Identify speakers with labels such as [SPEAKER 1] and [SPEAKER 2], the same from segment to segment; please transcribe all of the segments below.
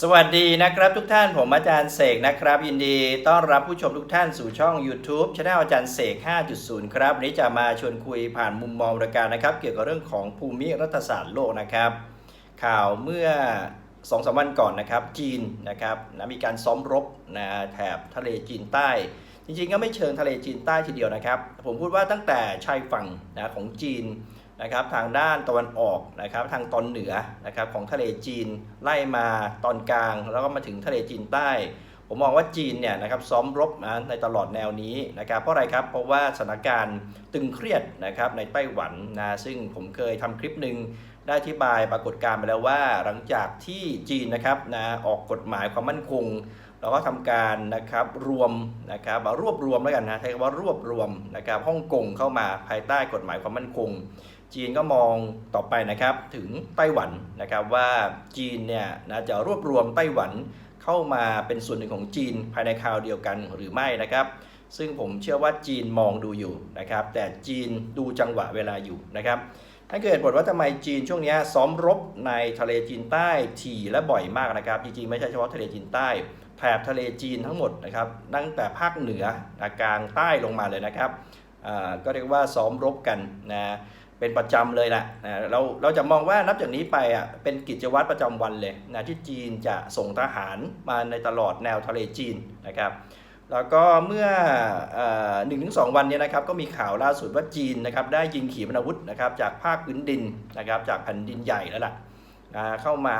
[SPEAKER 1] สวัสดีนะครับทุกท่านผมอาจารย์เสกนะครับ ยินดีต้อนรับผู้ชมทุกท่านสู่ช่อง YouTube ช anel อาจารย์เสก 5.0 ครับวันนี้จะมาชวนคุยผ่านมุมมองรายการนะครับ เกี่ยวกับเรื่องของภูมิรัฐศาสตร์โลกนะครับ ข่าวเมื่อ2อสวันก่อนนะครับ จีนนะครับนะมีการซ้อมรบนะแถบทะเลจีนใต้ จริงๆ ก็ไม่เชิงทะเลจีนใต้ทีเดียวนะครับ ผมพูดว่าตั้งแต่ชายฝั่งนะของจีน นะครับทางด้านตะวันออกนะครับทางตอนเหนือนะครับของทะเลจีนไล่มาตอนกลาง แล้วก็มาถึงทะเลจีนใต้ ผมมองว่าจีนเนี่ยนะครับซ้อมรบนะในตลอดแนวนี้นะครับเพราะอะไรครับเพราะว่าสถานการณ์ตึงเครียดนะครับในไต้หวันนะซึ่งผมเคยทำคลิปหนึ่งได้อธิบายปรากฏการณ์ไปแล้วว่า หลังจากที่จีนนะครับนะออกกฎหมายความมั่นคงเราก็ทำการนะครับรวมนะครับรวบรวมแล้วกันนะใช้คำว่ารวบรวมนะครับฮ่องกงเข้ามาภายใต้กฎหมายความมั่นคง จีนก็มองต่อไปนะครับถึงไต้หวันนะครับว่าจีนเนี่ยนะจะรวบรวมไต้หวันเข้ามาเป็นส่วนหนึ่งของจีนภายในคราวเดียวกันหรือไม่นะครับ ซึ่งผมเชื่อว่าจีนมองดูอยู่นะครับ แต่จีนดูจังหวะเวลาอยู่นะครับถ้าเกิดบทว่าทำไมจีนช่วงนี้ซ้อมรบในทะเลจีนใต้ถี่และบ่อยมากนะครับจริงๆไม่ใช่เฉพาะทะเลจีนใต้แถบทะเลจีนทั้งหมดนะครับตั้งแต่ภาคเหนือกลางใต้ลงมาเลยนะครับก็เรียกว่าซ้อมรบกันนะ เป็นประจำเลยแหละนะเราเราจะมองว่านับจากนี้ไปอะเป็นกิจวัตรประจำวันเลยนะที่จีนจะส่งทหารมาในตลอดแนวทะเลจีนนะครับแล้วก็เมื่อหนึ่งถึงสองวันเนี้นะครับก็มีข่าวล่าสุดว่าจีนนะครับได้ยิงขีปนาวุธนะครับจากภาคพื้นดินนะครับจากแผ่นดินใหญ่แล้วล่ะนะเข้ามา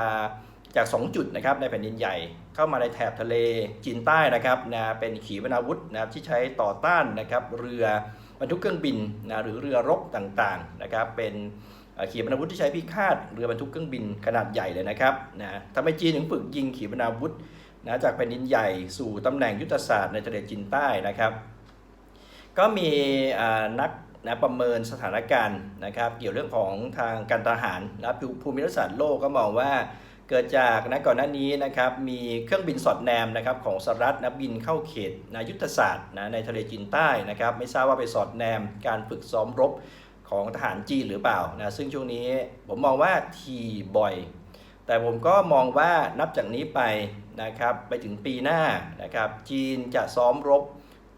[SPEAKER 1] จาก 2 จุดนะครับในแผ่นดินใหญ่ เข้ามาในแถบทะเลจีนใต้นะครับนะเป็นขีปนาวุธนะครับที่ใช้ต่อต้านนะครับเรือ บรรทุกเครื่องบินนะหรือเรือรบต่างๆนะครับเป็นเอ่อขีปนาวุธที่ใช้พิฆาตเรือบรรทุกเครื่องบินขนาดใหญ่เลยนะครับนะทำไมจีนถึงฝึกยิงขีปนาวุธนะจากแผ่นดินใหญ่สู่ตำแหน่งยุทธศาสตร์ในทะเลจีนใต้นะครับ ก็มีนักนะประเมินสถานการณ์นะครับ เกี่ยวเรื่องของทางการทหารนะภูภูมิรัฐศาสตร์โลกก็มองว่า เกิดจากนะก่อนหน้านี้นะครับมีเครื่องบินสอดแนมนะครับของสหรัฐนะบินเข้าเขตนะยุทธศาสตร์นะในทะเลจีนใต้นะครับไม่ทราบว่าไปสอดแนมการฝึกซ้อมรบของทหารจีนหรือเปล่านะซึ่งช่วงนี้ผมมองว่าทีบ่อย แต่ผมก็มองว่านับจากนี้ไปนะครับไปถึงปีหน้านะครับจีนจะซ้อมรบ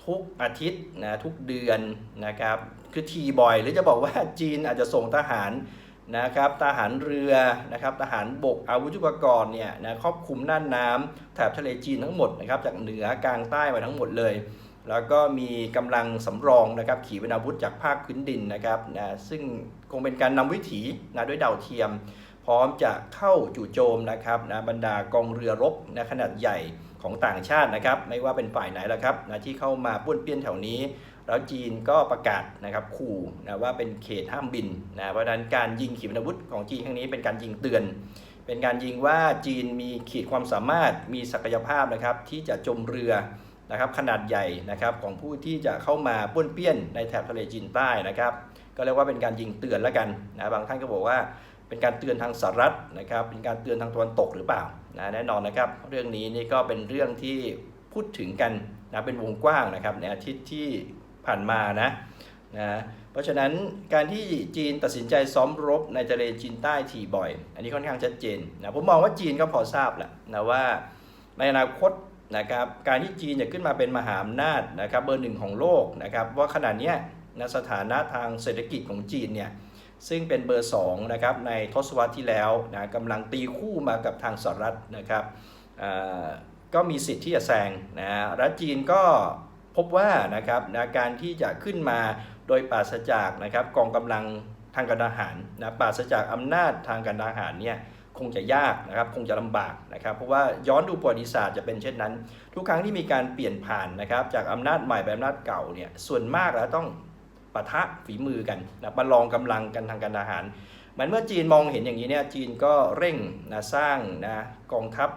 [SPEAKER 1] ทุกอาทิตย์นะทุกเดือนนะครับคือทีบ่อย หรือจะบอกว่าจีนอาจจะส่งทหาร นะครับทหารเรือนะครับทหารบกอาวุธยุทโธปกรณ์เนี่ยนะครอบคลุมน่านน้ำแถบทะเลจีนทั้งหมดนะครับจากเหนือกลางใต้มาทั้งหมดเลย แล้วก็มีกำลังสำรองนะครับขีปนาวุธจากภาคพื้นดินนะครับนะซึ่งคงเป็นการนำวิถีนะด้วยดาวเทียม พร้อมจะเข้าจู่โจมนะครับนะบรรดากองเรือรบนะขนาดใหญ่ของต่างชาตินะครับ ไม่ว่าเป็นฝ่ายไหนแล้วครับนะที่เข้ามาป้วนเปี้ยนแถวนี้ แล้วจีนก็ประกาศนะครับขู่นะว่าเป็นเขตห้ามบินนะเพราะฉะนั้นการยิงขีปนาวุธของจีนครั้งนี้เป็นการยิงเตือน เป็นการยิงว่าจีนมีขีดความสามารถมีศักยภาพนะครับที่จะจมเรือนะครับขนาดใหญ่นะครับของผู้ที่จะเข้ามาป้วนเปี้ยนในแถบทะเลจีนใต้นะครับ ก็เรียกว่าเป็นการยิงเตือนแล้วกันนะบางท่านก็บอกว่าเป็นการเตือนทางสหรัฐนะครับ เป็นการเตือนทางตะวันตกหรือเปล่านะแน่นอนนะครับ เรื่องนี้นี่ก็เป็นเรื่องที่พูดถึงกันนะเป็นวงกว้างนะครับในอาทิตย์ที่ ผ่านมานะนะเพราะฉะนั้นการที่จีนตัดสินใจซ้อมรบในทะเลจีนใต้ที่บ่อย อันนี้ค่อนข้างชัดเจนนะผมมองว่าจีนก็พอทราบแหละนะว่าในอนาคตนะครับการที่จีนจะขึ้นมาเป็นมหาอำนาจนะครับเบอร์หนึ่งของโลกนะครับว่าขณะเนี้ยนะสถานะทางเศรษฐกิจของจีนเนี่ยซึ่งเป็นเบอร์2นะครับในทศวรรษที่แล้วนะกำลังตีคู่มากับทางสหรัฐนะครับก็มีสิทธิ์ที่จะแซงนะรัฐจีนก็ พบว่านะครับนะการที่จะขึ้นมาโดยปราศจากนะครับกองกำลังทางการทหารนะปราศจากอำนาจทางการทหารเนี่ยคงจะยากนะครับคงจะลำบากนะครับ เพราะว่าย้อนดูประวัติศาสตร์จะเป็นเช่นนั้น ทุกครั้งที่มีการเปลี่ยนผ่านนะครับจากอำนาจใหม่ไปอำนาจเก่าเนี่ยส่วนมากแล้วต้องปะทะฝีมือกันนะประลองกำลังกันทางการทหารเหมือนเมื่อจีนมองเห็นอย่างนี้เนี่ยจีนก็เร่งนะสร้างนะกองทัพ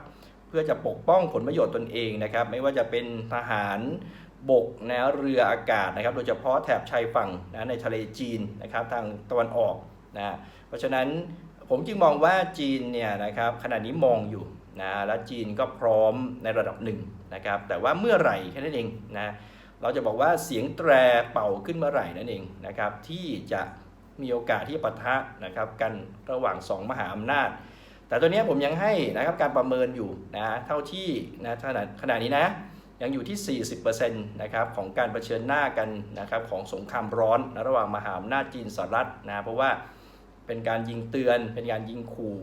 [SPEAKER 1] เพื่อจะปกป้องผลประโยชน์ตนเองนะครับ ไม่ว่าจะเป็นทหาร บกนะเรืออากาศนะครับ โดยเฉพาะแถบชายฝั่งนะในทะเลจีนนะครับทางตะวันออกนะเพราะฉะนั้นผมจึงมองว่าจีนเนี่ยนะครับขณะนี้มองอยู่นะและจีนก็พร้อมในระดับหนึ่งนะครับ แต่ว่าเมื่อไหร่แค่นั้นเองนะเราจะบอกว่าเสียงแตรเป่าขึ้นเมื่อไหร่นั่นเองนะครับที่จะมีโอกาสที่ปะทะนะครับกันระหว่าง 2 มหาอำนาจ แต่ตัวเนี้ยผมยังให้นะครับการประเมินอยู่นะเท่าที่นะขนาดขณะนี้นะ ยังอยู่ที่ 40%นะครับของการเผชิญหน้ากันนะครับของสงครามร้อนนะระหว่างมหาอำนาจจีนสหรัฐนะเพราะว่าเป็นการยิงเตือนเป็นการยิงขู่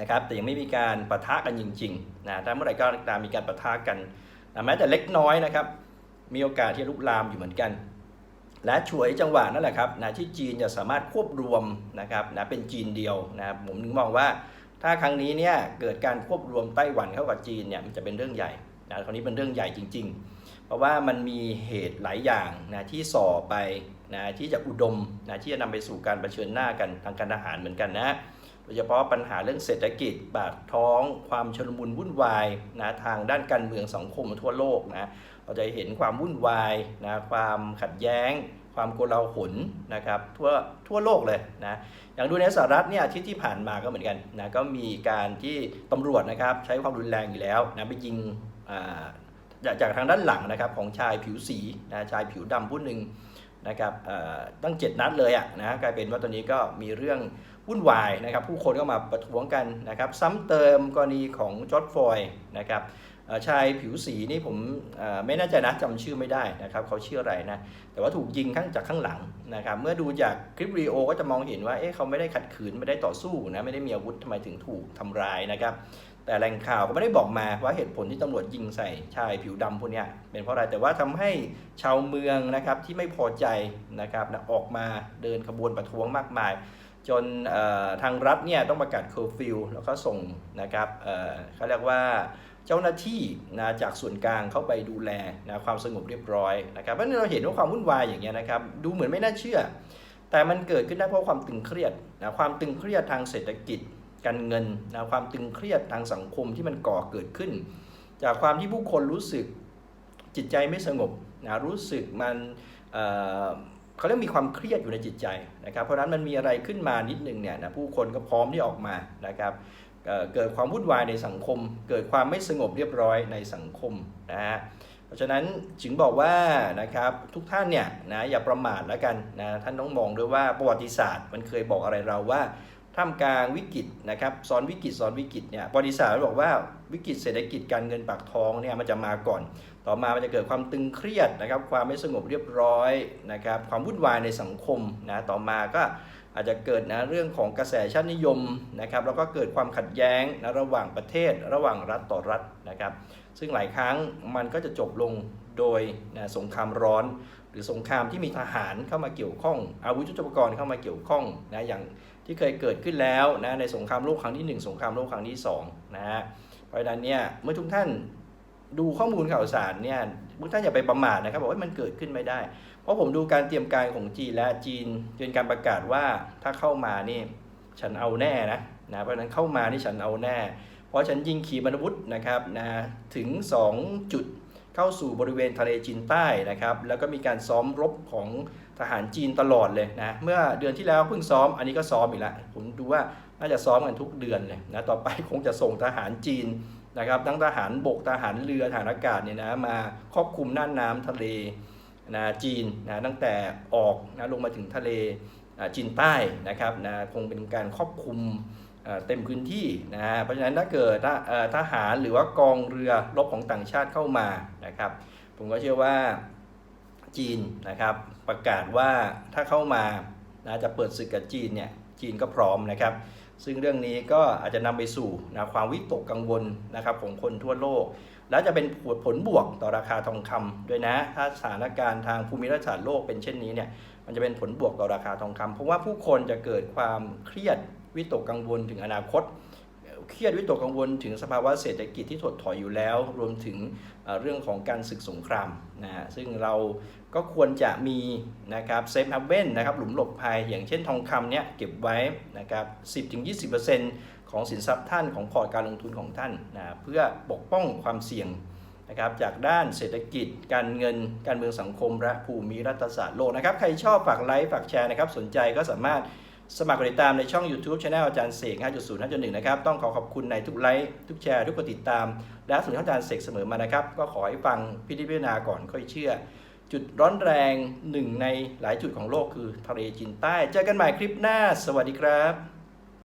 [SPEAKER 1] นะครับแต่ยังไม่มีการปะทะกันจริงๆนะถ้าเมื่อไหร่ก็ตามมีการปะทะกันนะแม้แต่เล็กน้อยนะครับมีโอกาสที่จะลุกลามอยู่เหมือนกัน และฉวยจังหวะนั่นแหละครับนะที่จีนจะสามารถควบรวมนะครับนะเป็นจีนเดียวนะผมถึงมองว่าถ้าครั้งนี้เนี่ยเกิดการควบรวมไต้หวันเข้ากับจีนเนี่ยมันจะเป็นเรื่องใหญ่ นะคราวนี้เป็นเรื่องใหญ่จริง ๆ เพราะว่ามันมีเหตุหลายอย่างนะที่ส่อไปนะที่จะอุดมนะที่จะนำไปสู่การเผชิญหน้ากันทางการทหารเหมือนกันนะโดยเฉพาะปัญหาเรื่องเศรษฐกิจปากท้อง ความชลมุนวุ่นวายนะทางด้านการเมืองสังคมทั่วโลกนะเราจะเห็นความวุ่นวายนะความขัดแย้ง ความโกลาหลนะครับทั่วทั่วโลกเลยนะอย่างดูในสหรัฐเนี่ยอาทิตย์ที่ผ่านมาก็เหมือนกันนะก็มีการที่ตำรวจนะครับใช้ความรุนแรงอยู่แล้วนะไปยิง จากทางด้านหลังนะครับของชายผิวสีนะชายผิวดำผู้หนึ่งนะครับตั้งเจ็ดนัดเลยอะนะกลายเป็นว่าตอนนี้ก็มีเรื่องวุ่นวายนะครับ ผู้คนก็มาประท้วงกันนะครับ ซ้ำเติมกรณีของจอร์ดฟลอยนะครับชายผิวสีนี่ผมไม่แน่ใจนะจำชื่อไม่ได้นะครับเขาชื่ออะไรนะ แต่ว่าถูกยิงข้างจากข้างหลังนะครับ เมื่อดูจากคลิปวิดีโอก็จะมองเห็นว่าเอ๊ะเขาไม่ได้ขัดขืนไม่ได้ต่อสู้นะไม่ได้มีอาวุธทำไมถึงถูกทำร้ายนะครับ แต่แหล่งข่าวก็ไม่ได้บอกมาว่าเหตุผลที่ตำรวจยิงใส่ชายผิวดำพวกนี้เป็นเพราะอะไรแต่ว่าทำให้ชาวเมืองนะครับที่ไม่พอใจนะครับนะออกมาเดินขบวนประท้วงมากมาย จนทางรัฐเนี่ยต้องประกาศเคอร์ฟิวแล้วก็ส่งนะครับเขาเรียกว่าเจ้าหน้าที่นะจากส่วนกลางเข้าไปดูแลนะความสงบเรียบร้อยนะครับเพราะฉะนั้นเราเห็นว่าความวุ่นวายอย่างเงี้ยนะครับดูเหมือนไม่น่าเชื่อ แต่มันเกิดขึ้นได้เพราะความตึงเครียดนะความตึงเครียดทางเศรษฐกิจ การเงินนะความตึงเครียดทางสังคมที่มันก่อเกิดขึ้น จากความที่ผู้คนรู้สึกจิตใจไม่สงบนะรู้สึกมันเเขาเรียกมีความเครียดอยู่ในจิตใจนะครับ เพราะฉะนั้นมันมีอะไรขึ้นมานิดนึงเนี่ยนะผู้คนก็พร้อมที่ออกมานะครับเเกิดความวุ่นวายในสังคม เกิดความไม่สงบเรียบร้อยในสังคมนะฮะเพราะฉะนั้นจึงบอกว่านะครับทุกท่านเนี่ยนะอย่าประมาทแล้วกันนะท่านต้องมองด้วยว่าประวัติศาสตร์มันเคยบอกอะไรเราว่า ท่ามกลางวิกฤตนะครับซ้อนวิกฤตซ้อนวิกฤตเนี่ยประวัติศาสตร์มันบอกว่าวิกฤตเศรษฐกิจการเงินปากท้องเนี่ยมันจะมาก่อน ต่อมามันจะเกิดความตึงเครียดนะครับความไม่สงบเรียบร้อยนะครับความวุ่นวายในสังคมนะต่อมาก็อาจจะเกิดนะเรื่องของกระแสชาตินิยมนะครับแล้วก็เกิดความขัดแย้งนะระหว่างประเทศ ระหว่างรัฐต่อรัฐนะครับ ซึ่งหลายครั้งมันก็จะจบลงโดยนะสงครามร้อน หรือสงครามที่มีทหารเข้ามาเกี่ยวข้อง อาวุธยุทโธปกรณ์เข้ามาเกี่ยวข้องนะอย่าง ที่เคยเกิดขึ้นแล้วนะในสงครามโลกครั้งที่ 1 สงครามโลกครั้งที่2นะฮะเพราะฉะนั้นเนี่ยเมื่อทุกท่านดูข้อมูลข่าวสารเนี่ยทุกท่านอย่าไปประมาทนะครับบอกว่ามันเกิดขึ้นไม่ได้ เพราะผมดูการเตรียมการของจีนและจีนเป็นการประกาศว่าถ้าเข้ามานี่ฉันเอาแน่นะนะเพราะฉะนั้นเข้ามานี่ฉันเอาแน่ เพราะฉันยิงขีปนาวุธนะครับนะถึง 2 จุดเข้าสู่บริเวณทะเลจีนใต้นะครับ แล้วก็มีการซ้อมรบของ ทหารจีนตลอดเลยนะเมื่อเดือนที่แล้วเพิ่งซ้อมอันนี้ก็ซ้อมอีกแล้วผมดูว่าน่าจะซ้อมกันทุกเดือนเลยนะต่อไปคงจะส่งทหารจีนนะครับทั้งทหารบกทหารเรือทหารอากาศเนี่ยนะมาครอบคลุมน่านน้ำทะเลนะจีนนะตั้งแต่ออกนะลงมาถึงทะเลจีนใต้นะครับนะคงเป็นการครอบคลุมเต็มพื้นที่นะเพราะฉะนั้นถ้าเกิดทหารหรือว่ากองเรือรบของต่างชาติเข้ามานะครับ ผมก็เชื่อว่า จีนนะครับ ประกาศว่าถ้าเข้ามานะจะเปิดศึกกับจีนเนี่ยจีนก็พร้อมนะครับ ซึ่งเรื่องนี้ก็อาจจะนำไปสู่นะความวิตกกังวลนะครับของคนทั่วโลก แล้วจะเป็นผลบวกต่อราคาทองคำด้วยนะ ถ้าสถานการณ์ทางภูมิรัฐศาสตร์โลกเป็นเช่นนี้เนี่ยมันจะเป็นผลบวกต่อราคาทองคำเพราะว่าผู้คนจะเกิดความเครียดวิตกกังวลถึงอนาคต เครียดวิตกกังวลถึงสภาวะเศรษฐกิจที่ถดถอยอยู่แล้ว รวมถึงเรื่องของการศึกสงครามนะฮะซึ่งเราก็ควรจะมีนะครับเซฟฮับเว่นนะครับหลุมหลบภัยอย่างเช่นทองคำเนี่ยเก็บไว้นะครับ10-20%ของสินทรัพย์ท่านของพอร์ตการลงทุนของท่านนะเพื่อปกป้องความเสี่ยงนะครับจากด้านเศรษฐกิจ การเงิน การเมืองสังคม และภูมิรัฐศาสตร์โลกนะครับ ใครชอบฝากไลค์ ฝากแชร์นะครับ สนใจก็สามารถ สมัครกดติดตามในช่อง YouTube Channel อาจารย์เสก5.0 5.1 นะครับ ต้องขอขอบคุณในทุกไลค์ ทุกแชร์ ทุกกดติดตาม และสนุนอาจารย์เสกเสมอมานะครับ ก็ขอให้ฟังพิธีพิจารณาก่อนค่อยเชื่อ จุดร้อนแรงหนึ่งในหลายจุดของโลกคือทะเลจีนใต้ เจอกันใหม่คลิปหน้า สวัสดีครับ